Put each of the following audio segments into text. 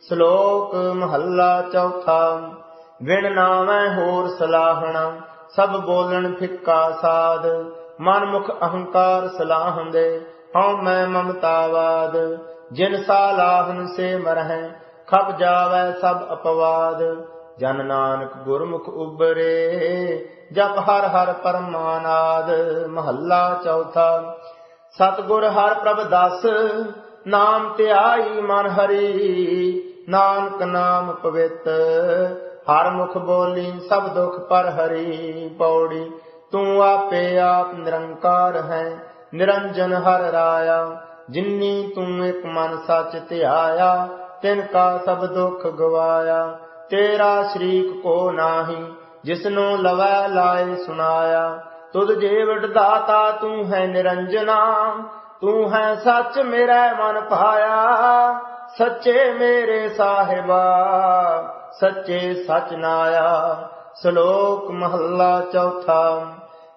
ਸ਼ਲੋਕ ਮਹੱਲਾ ਚੌਥਾ, ਵਿਣ ਨਾਵੇਂ ਹੋਰ ਸਲਾਹਣਾ, ਸਭ ਬੋਲਣ ਫਿੱਕਾ ਸਾਧ ਮਨ ਮੁਖ ਅਹੰਕਾਰ ਸਲਾਹੰਦੇ, ਹਉ ਮੈਂ ਮਮਤਾਵਾਦ, ਜਿਨ ਸਾਲਾਹਨ ਸੇ ਮਰਹਿ, ਖਪ ਜਾਵੈ ਸਭ ਅਪਵਾਦ। ਜਨ ਨਾਨਕ ਗੁਰਮੁਖ ਉਬਰੇ ਜਪ ਹਰ ਹਰ ਪਰਮਾਨਾਦ। ਮਹੱਲਾ ਚੌਥਾ, ਸਤਿਗੁਰ ਹਰ ਪ੍ਰਭ ਦਸ ਨਾਮ ਧਿਆਈ ਮਨ ਹਰੀ, ਨਾਨਕ ਨਾਮ ਪਵਿੱਤ। ਹਰ ਮੁਖ ਬੋਲੀ, ਸਭ ਦੁਖ ਪਰ ਹਰੀ ਪੌੜੀ। ਤੂੰ ਆਪੇ ਆਪ ਨਿਰੰਕਾਰ ਹੈ, ਨਿਰੰਜਨ ਹਰ ਰਾਇਆ। ਜਿਨੀ ਤੂੰ ਇੱਕ ਮਨ ਸੱਚ ਧਿਆਇਆ, ਤਿਨ ਕਾ ਸਭ ਦੁਖ ਗਵਾਇਆ। ਤੇਰਾ ਸ਼ਰੀਕ ਕੋ ਨਾਹੀ, ਜਿਸਨੂੰ ਲਵੈ ਲਾਏ ਸੁਨਾਇਆ ਤੁਧ ਜੀਵਟ ਦਾਤਾ ਤੂੰ ਹੈ ਨਿਰੰਜਨਾ ਤੂੰ ਹੈ ਸੱਚ ਮੇਰਾ ਮਨ ਪਾਇਆ ਸੱਚੇ ਮੇਰੇ ਸਾਹਿਬਾ, ਸੱਚੇ ਸਚ ਨਾਇਆ, ਸ਼ਲੋਕ ਮਹੱਲਾ ਚੌਥਾ,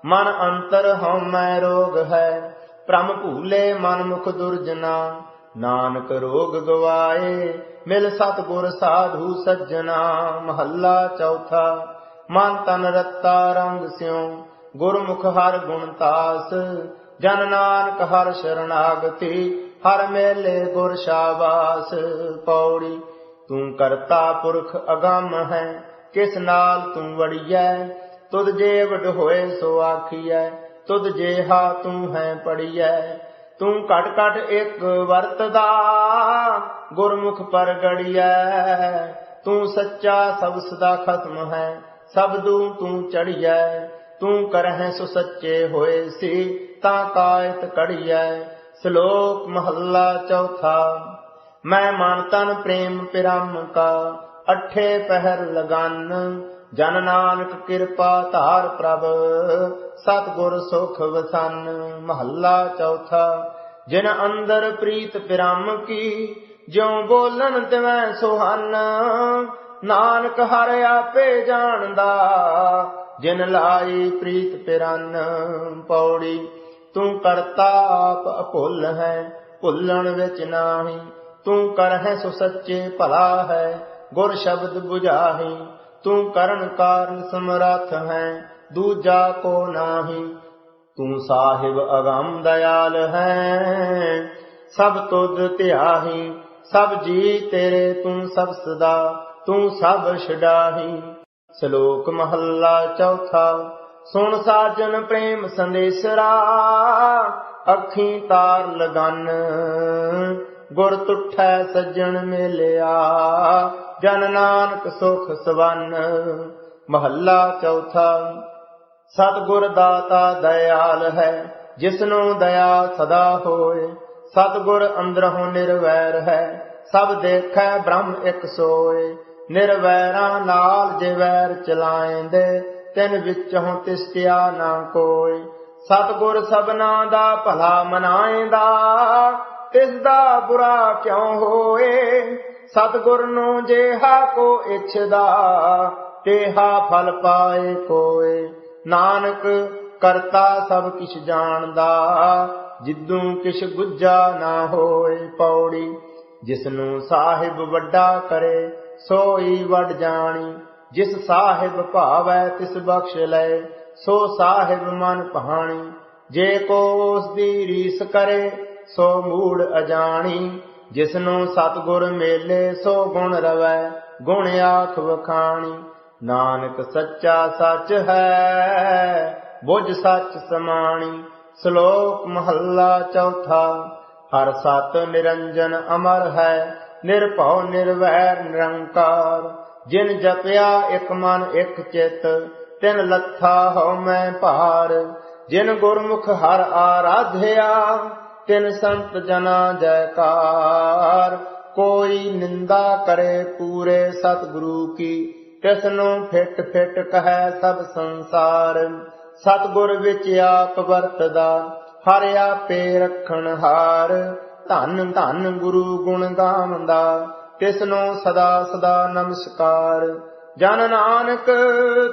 ਮਨ ਅੰਤਰ ਹਉਮੈ ਰੋਗ ਹੈ, ਭ੍ਰਮ ਭੂਲੇ ਮਨ ਮੁਖ ਦੁਰਜਨਾ, ਨਾਨਕ ਰੋਗ ਗਵਾਏ, ਮਿਲ ਸਤਗੁਰ ਸਾਧੂ ਸੱਜਣਾ, ਮਹੱਲਾ ਚੌਥਾ, ਮਨ ਤਨ ਰਤਾ ਰੰਗ ਸਿਉ, ਗੁਰਮੁਖ ਹਰ ਗੁਣ ਤਾਸ ਜਨ ਨਾਨਕ ਹਰ ਸ਼ਰਨਾਗਤੀ, ਹਰ ਮੇਲੇ ਗੁਰ ਸ਼ਾਬਾਸ ਪੌੜੀ। ਤੂੰ ਕਰਤਾ ਪੁਰਖ ਅਗੰਮ ਹੈ, ਕਿਸ ਨਾਲ ਤੂੰ ਵੜੀਐ? ਤੁਧ ਜੇ ਵਡ ਹੋਏ ਸੋ ਆਖੀਐ, ਤੁਧ ਜੇਹਾ ਤੂੰ ਹੈ ਪੜੀਐ। ਤੂੰ ਘਟ ਘਟ ਇੱਕ ਵਰਤਦਾ, ਗੁਰਮੁਖ ਪਰਗੜੀਐ। ਤੂੰ ਸੱਚਾ ਸਭ ਸਦਾ ਖਤਮ ਹੈ, ਸਬਦੂ ਤੂੰ ਚੜੀਐ। ਤੂੰ ਕਰਹਿ ਸੋ ਸੱਚੇ ਹੋਏ ਸੀ, ਤਾਂ ਕਾਇਤ ਕੜੀਐ, ਸ਼ਲੋਕ ਮਹੱਲਾ ਚੌਥਾ। ਮੈਂ ਮਨ ਤਨ ਪ੍ਰੇਮ ਪਿਰਮ ਕਾ, ਅਠੇ ਪਹਿਰ ਲਗਨ। ਜਨ ਨਾਨਕ ਕਿਰਪਾ ਧਾਰ ਪ੍ਰਭ, ਸਤਗੁਰ ਸੁਖ ਵਸਨ। ਮਹੱਲਾ ਚੌਥਾ, ਜਿਨ ਅੰਦਰ ਪ੍ਰੀਤ ਪਿਰਮ ਕੀ, ਜਿਉ ਬੋਲਣ ਤਿਵੈ ਸੁਹਨ। ਨਾਨਕ ਹਰ ਆਪੇ ਜਾਣਦਾ ਜਿਨ ਲਾਈ ਪ੍ਰੀਤ ਪਿਰਨ ਪੌੜੀ, ਤੂੰ ਕਰਤਾ ਆਪ ਅਭੁੱਲ ਹੈ, ਭੁੱਲਣ ਵਿੱਚ ਨਾਹੀ, ਤੂੰ ਕਰਹਿ ਸੋ ਸੱਚੇ ਭਲਾ ਹੈ, ਗੁਰ ਸ਼ਬਦ 부ਝਾਹੀ ਤੂੰ ਕਰਨ ਕਾਰਨ ਸਮਰੱਥ ਹੈ, ਦੂਜਾ ਕੋ ਨਾਹੀ, ਤੂੰ ਸਾਹਿਬ ਅਗੰਮ ਦਇਆਲ ਹੈ, ਸਭ ਤੁਧ ਧਿਆਹੀ, ਸਭ ਜੀ ਤੇਰੇ, ਤੂੰ ਸਭ ਸਦਾ, ਤੂੰ ਸਭ ਛਡਾਹੀ। ਸ਼ਲੋਕ ਮਹੱਲਾ ਚੌਥਾ, ਸੁਣ ਸਾਜਨ ਪ੍ਰੇਮ ਸੰਦੇਸਰਾ ਅੱਖੀਂ ਤਾਰ ਲਗਨ, ਗੁਰ ਤੁਠੈ ਸੱਜਣ ਮੇਲਿਆ, ਜਨ ਨਾਨਕ ਸੁਖ ਸਵਨ। ਮਹੱਲਾ ਚੌਥਾ, ਸਤਿਗੁਰ ਦਾਤਾ ਦਇਆਲ ਹੈ, ਜਿਸਨੂੰ ਦਇਆ ਸਦਾ ਹੋਏ। ਸਤਿਗੁਰ ਅੰਦਰੋਂ ਨਿਰਵੈਰ ਹੈ, ਸਭ ਦੇਖੈ ਬ੍ਰਹਮ ਇੱਕ ਸੋਏ। ਨਿਰਵੈਰਾਂ ਨਾਲ ਜੇ ਵੈਰ ਚਲਾਏਂਦੇ, ਤਿਨ ਵਿੱਚੋਂ ਤਿਸਤਿਆ ਨਾ ਕੋਈ। ਸਤਿਗੁਰ ਸਭਨਾ ਦਾ ਭਲਾ ਮਨਾਏਂਦਾ ਤਿਸ ਦਾ ਬੁਰਾ ਕਿਉ ਹੋਏ? ਸਤਿਗੁਰ ਨੂੰ ਜੇਹਾ ਕੋ ਇਛਦਾ, ਤੇਹਾ ਫਲ ਪਾਏ ਕੋਏ। ਨਾਨਕ ਕਰਤਾ ਸਭ ਕਿਛ ਜਾਣਦਾ, ਜਿੱਦੂ ਕਿਛ ਗੁੱਜਾ ਨਾ ਹੋਏ ਪੌੜੀ। ਜਿਸਨੂੰ ਸਾਹਿਬ ਵੱਡਾ ਕਰੇ ਸੋਈ ਵੱਡ ਜਾਣੀ, ਜਿਸ ਸਾਹਿਬ ਭਾਵੈ ਤਿਸ ਬਖਸ਼ ਲੈ, ਸੋ ਸਾਹਿਬ ਮਨ ਪਹਾਣੀ ਜੇ ਕੋ ਉਸ ਦੀ ਰੀਸ ਕਰੇ, ਸੋ ਮੂੜ ਅਜਾਣੀ, ਜਿਸਨੂੰ ਸਤਗੁਰ ਮੇਲੇ, ਸੋ ਗੁਣ ਰਵੈ, ਗੁਣ ਆਖ ਵਖਾਣੀ, ਨਾਨਕ ਸੱਚਾ ਸੱਚ ਹੈ, ਬੁਝ ਸੱਚ ਸਮਾਣੀ, ਸ਼ਲੋਕ ਮਹੱਲਾ ਚੌਥਾ, ਹਰ ਸਤ ਨਿਰੰਜਨ ਅਮਰ ਹੈ ਨਿਰਭਉ, ਨਿਰਵੈਰ, ਨਿਰੰਕਾਰ। ਜਿਨ ਜਪਿਆ ਇੱਕ ਮਨ, ਇੱਕ ਚਿਤ, ਤਿਨ ਲੱਥਾ ਹਉ ਮੈਂ ਭਾਰ। ਜਿਨ ਗੁਰਮੁਖ ਹਰ ਆਰਾਧਿਆ, ਤਿਨ ਸੰਤ ਜਨਾ ਜੈਕਾਰ। ਕੋਈ ਨਿੰਦਾ ਕਰੇ ਪੂਰੇ ਸਤਿਗੁਰੂ ਕੀ, ਤਿਸਨੂੰ ਫਿਟ ਫਿਟ ਕਹੈ ਸਭ ਸੰਸਾਰ। ਸਤਿਗੁਰ ਵਿੱਚ ਆਪ ਵਰਤਦਾ, ਹਰਿਆ ਪੇ ਰੱਖਣ ਹਾਰ। ਧੰਨ ਧੰਨ ਗੁਰੂ ਗੁਣ ਗਾਵੰਦਾ ਤਿਸਨੂੰ ਸਦਾ ਸਦਾ ਨਮਸਕਾਰ। ਜਨ ਨਾਨਕ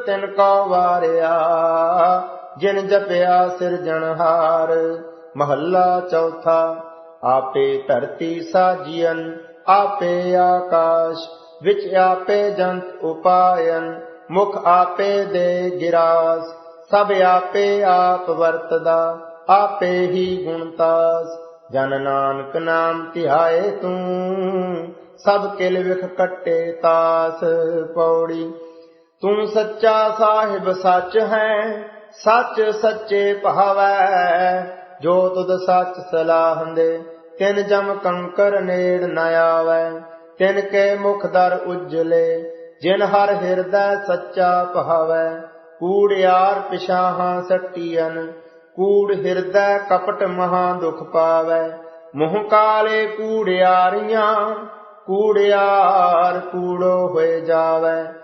ਤਿਨ ਕੋ ਵਾਰਿਆ, ਜਿਨ ਜਪਿਆ ਸਿਰਜਣਹਾਰ ਮਹੱਲਾ ਚੌਥਾ, ਆਪੇ ਧਰਤੀ ਸਾਜੀਅਨ ਆਪੇ ਆਕਾਸ਼, ਵਿੱਚ ਆਪੇ ਜੰਤ ਉਪਾਇਨ ਮੁਖ ਆਪੇ ਦੇ ਗਿਰਾਸ, ਸਭ ਆਪੇ ਆਪ ਵਰਤਦਾ, ਆਪੇ ਹੀ ਗੁਣਤਾਸ ਜਨ ਨਾਨਕ ਨਾਮ ਧਿਆਏ ਤੂੰ, ਸਭ ਕਿਲ ਵਿਖ ਕੱਟੇ ਤਾਸ ਪੌੜੀ। ਤੂੰ ਸੱਚਾ ਸਾਹਿਬ ਸੱਚ ਹੈ, ਸੱਚ ਸੱਚੇ ਭਾਵੈ, ਜੋ ਤੁਧ ਸੱਚ ਸਲਾਹੰਦੇ ਤਿਨ ਜਮ ਕੰਕਰ ਨੇੜ ਨ ਆਵੈ, ਤਿਨ ਕੇ ਮੁਖ ਦਰ ਉਜਲੇ। ਜਿਨ ਹਰ ਹਿਰਦੈ ਸੱਚਾ ਭਾਵੈ ਕੂੜਿਆਰ ਪਿਛਾਹਾਂ ਸੱਟੀਅਨ ਕੂੜ ਹਿਰਦੈ ਕਪਟ ਮਹਾ ਦੁਖ ਪਾਵੈ। ਮੋਹ ਕਾਲੇ ਕੂੜਿਆਰੀਆਂ ਕੂੜਿਆਰ ਕੂੜੋ ਹੋਏ ਜਾਵੈ।